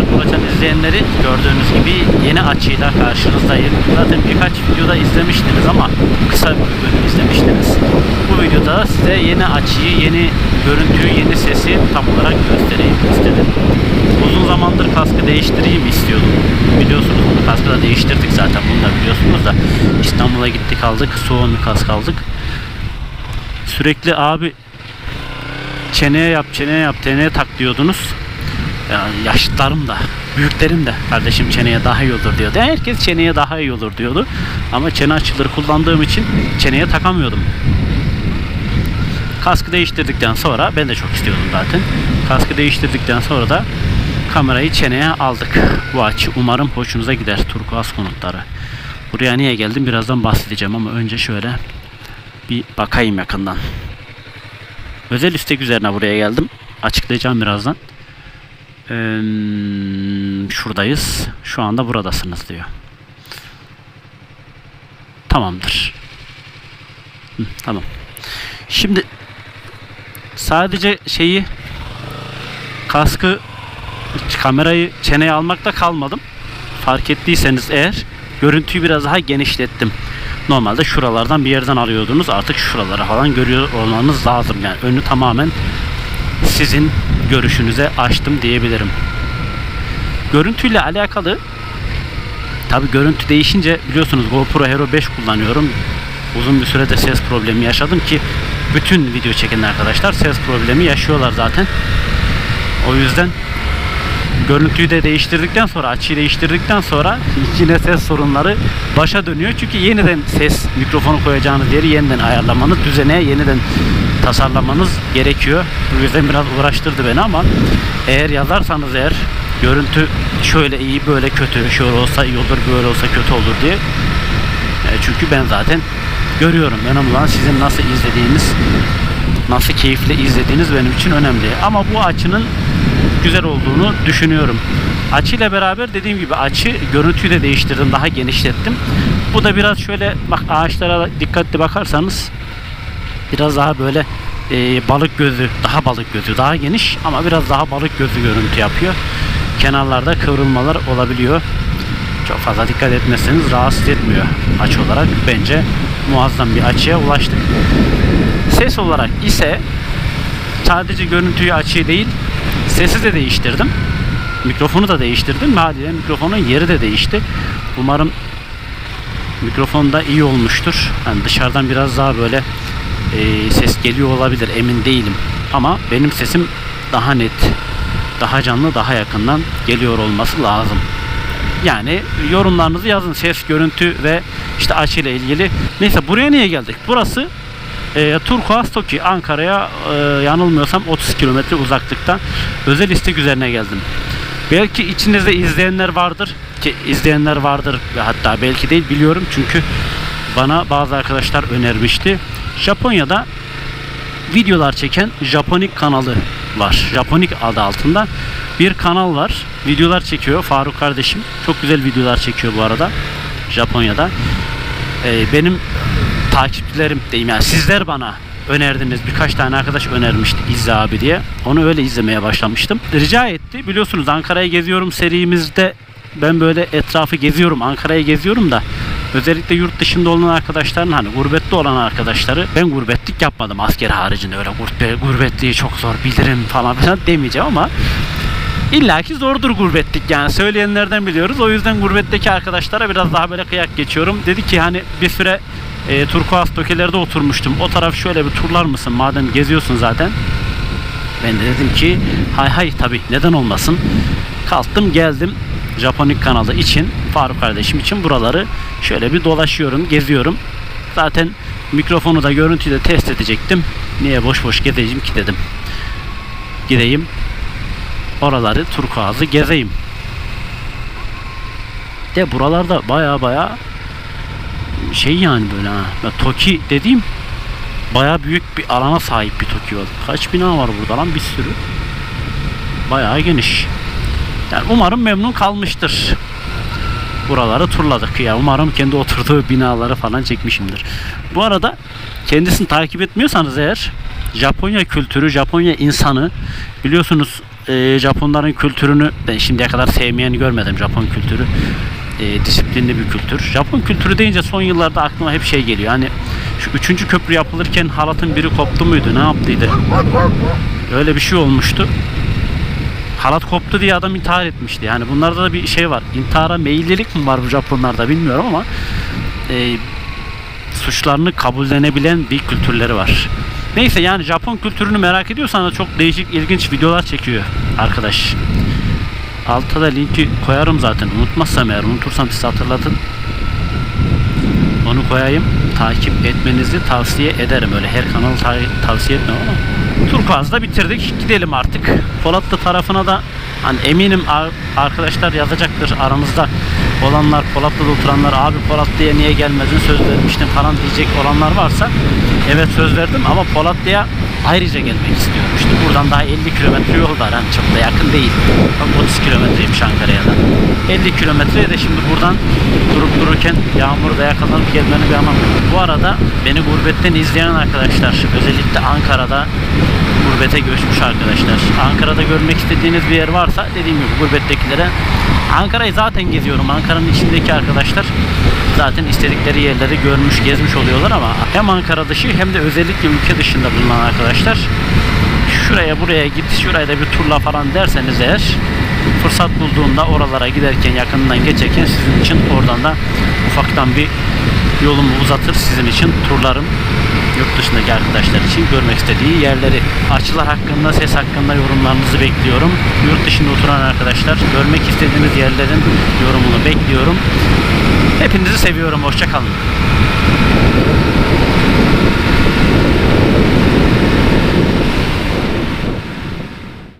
Parkur Açan izleyenleri gördüğünüz gibi yeni açıyla karşınızdayım. Zaten birkaç videoda izlemiştiniz ama kısa bir bölüm izlemiştiniz. Bu videoda size yeni açıyı, yeni görüntüyü, yeni sesi tam olarak göstereyim istedim. Uzun zamandır kaskı değiştireyim istiyordum. Biliyorsunuz bunu kaskı da değiştirdik zaten bunu da biliyorsunuz da. İstanbul'a gittik aldık, soğuk bir kask aldık. Sürekli abi çeneye yap, çeneye yap, çeneye tak diyordunuz. Yani yaşlılarım da, büyüklerim de kardeşim çeneye daha iyi olur diyordu. Herkes çeneye daha iyi olur diyordu. Ama çene açıları kullandığım için çeneye takamıyordum. Kaskı değiştirdikten sonra ben de çok istiyordum zaten. Kaskı değiştirdikten sonra da kamerayı çeneye aldık. Bu açı umarım hoşunuza gider. Turkuaz konutları. Buraya niye geldim birazdan bahsedeceğim ama önce şöyle bir bakayım yakından. Özel istek üzerine buraya geldim. Açıklayacağım birazdan. Şuradayız. Şu anda buradasınız diyor. Tamamdır. Hı, tamam. Şimdi sadece şeyi kaskı kamerayı çeneye almakta kalmadım. Fark ettiyseniz eğer görüntüyü biraz daha genişlettim. Normalde şuralardan bir yerden alıyordunuz. Artık şuralara falan görüyor olmanız lazım. Yani önü tamamen sizin görüşünüze açtım diyebilirim. Görüntüyle alakalı tabi görüntü değişince biliyorsunuz GoPro Hero 5 kullanıyorum. Uzun bir sürede ses problemi yaşadım ki bütün video çeken arkadaşlar ses problemi yaşıyorlar zaten. O yüzden görüntüyü de değiştirdikten sonra açıyı değiştirdikten sonra yine ses sorunları başa dönüyor. Çünkü yeniden ses mikrofonu koyacağınız yeri yeniden ayarlamanız, düzene yeniden tasarlamanız gerekiyor. Bu yüzden biraz uğraştırdı beni ama eğer yazarsanız eğer görüntü şöyle iyi böyle kötü şöyle olsa iyi olur böyle olsa kötü olur diye E, çünkü ben zaten görüyorum önemli olan sizin nasıl izlediğiniz nasıl keyifle izlediğiniz benim için önemli ama bu açının güzel olduğunu düşünüyorum. Açıyla beraber dediğim gibi açı görüntüyü de değiştirdim. Daha genişlettim. Bu da biraz şöyle bak ağaçlara dikkatli bakarsanız biraz daha böyle e, balık gözü, daha balık gözü, daha geniş ama biraz daha balık gözü görüntü yapıyor. Kenarlarda kıvrılmalar olabiliyor. Çok fazla dikkat etmezseniz rahatsız etmiyor açı olarak. Bence muazzam bir açıya ulaştık. Ses olarak ise sadece görüntüyü açıyı değil sesi de değiştirdim. Mikrofonu da değiştirdim. Haliyle mikrofonun yeri de değişti. Umarım mikrofon da iyi olmuştur. Yani dışarıdan biraz daha böyle e, ses geliyor olabilir emin değilim. Ama benim sesim daha net, daha canlı, daha yakından geliyor olması lazım. Yani yorumlarınızı yazın ses, görüntü ve işte açı ile ilgili. Neyse buraya niye geldik? Burası e, Turkuaz Toki Ankara'ya e, yanılmıyorsam 30 kilometre uzaklıkta özel istek üzerine geldim. Belki içinizde izleyenler vardır ki izleyenler vardır ve hatta belki değil biliyorum çünkü bana bazı arkadaşlar önermişti. Japonya'da videolar çeken Japonik kanalı var. Japonik adı altında bir kanal var. Videolar çekiyor Faruk kardeşim. Çok güzel videolar çekiyor bu arada. Japonya'da. Ee, benim takipçilerim diyeyim yani sizler bana önerdiniz. Birkaç tane arkadaş önermişti İzle abi diye. Onu öyle izlemeye başlamıştım. Rica etti. Biliyorsunuz Ankara'yı geziyorum serimizde ben böyle etrafı geziyorum. Ankara'yı geziyorum da özellikle yurt dışında olan arkadaşların hani gurbette olan arkadaşları ben gurbetlik yapmadım asker haricinde öyle gurbe, gurbetliği çok zor bilirim falan filan demeyeceğim ama İlla ki zordur gurbetlik yani söyleyenlerden biliyoruz. O yüzden gurbetteki arkadaşlara biraz daha böyle kıyak geçiyorum. Dedi ki hani bir süre e, Turkuaz Tokiler'de oturmuştum. O taraf şöyle bir turlar mısın madem geziyorsun zaten. Ben de dedim ki hay hay tabi neden olmasın. Kalktım geldim Japonik kanalı için Faruk kardeşim için buraları şöyle bir dolaşıyorum geziyorum. Zaten mikrofonu da görüntüyü de test edecektim. Niye boş boş gezeceğim ki dedim. Gideyim oraları turkuazı gezeyim. De buralarda baya baya şey yani böyle ha. Ya Toki dediğim baya büyük bir alana sahip bir var. Kaç bina var burada lan bir sürü. Bayağı geniş. Yani umarım memnun kalmıştır. Buraları turladık ya. Umarım kendi oturduğu binaları falan çekmişimdir. Bu arada kendisini takip etmiyorsanız eğer Japonya kültürü, Japonya insanı biliyorsunuz e, Japonların kültürünü ben şimdiye kadar sevmeyeni görmedim Japon kültürü. E, disiplinli bir kültür. Japon kültürü deyince son yıllarda aklıma hep şey geliyor. Hani şu üçüncü köprü yapılırken halatın biri koptu muydu? Ne yaptıydı? Öyle bir şey olmuştu. Halat koptu diye adam intihar etmişti. Yani bunlarda da bir şey var. İntihara meyillilik mi var bu Japonlarda bilmiyorum ama e, suçlarını kabullenebilen bir kültürleri var. Neyse yani Japon kültürünü merak ediyorsanız çok değişik ilginç videolar çekiyor arkadaş. Altta da linki koyarım zaten. Unutmazsam eğer unutursam size hatırlatın. Onu koyayım. Takip etmenizi tavsiye ederim. Öyle her kanalı ta- tavsiye etmem ama. Turkuaz'da bitirdik. Gidelim artık. Polatlı tarafına da hani eminim ar- arkadaşlar yazacaktır aramızda olanlar Polatlı'da oturanlar abi Polatlı'ya niye gelmedin söz vermiştim falan diyecek olanlar varsa evet söz verdim ama Polatlı'ya ayrıca gelmek istiyorum. İşte buradan daha 50 kilometre yol var. Yani çok da yakın değil. Bak 30 kilometreymiş Ankara'ya da. 50 kilometreye de şimdi buradan durup dururken yağmurda yakalanıp gelmenin bir anlamı yok. Bu arada beni gurbetten izleyen arkadaşlar özellikle Ankara'da gurbete göçmüş arkadaşlar. Ankara'da görmek istediğiniz bir yer varsa dediğim gibi gurbettekilere Ankara'yı zaten geziyorum. Ankara'nın içindeki arkadaşlar zaten istedikleri yerleri görmüş, gezmiş oluyorlar ama hem Ankara dışı hem de özellikle ülke dışında bulunan arkadaşlar şuraya buraya git, şuraya da bir turla falan derseniz eğer fırsat bulduğunda oralara giderken yakından geçerken sizin için oradan da ufaktan bir yolumu uzatır sizin için turlarım yurt dışındaki arkadaşlar için görmek istediği yerleri. Açılar hakkında, ses hakkında yorumlarınızı bekliyorum. Yurt dışında oturan arkadaşlar görmek istediğiniz yerlerin yorumunu bekliyorum. Hepinizi seviyorum. Hoşçakalın.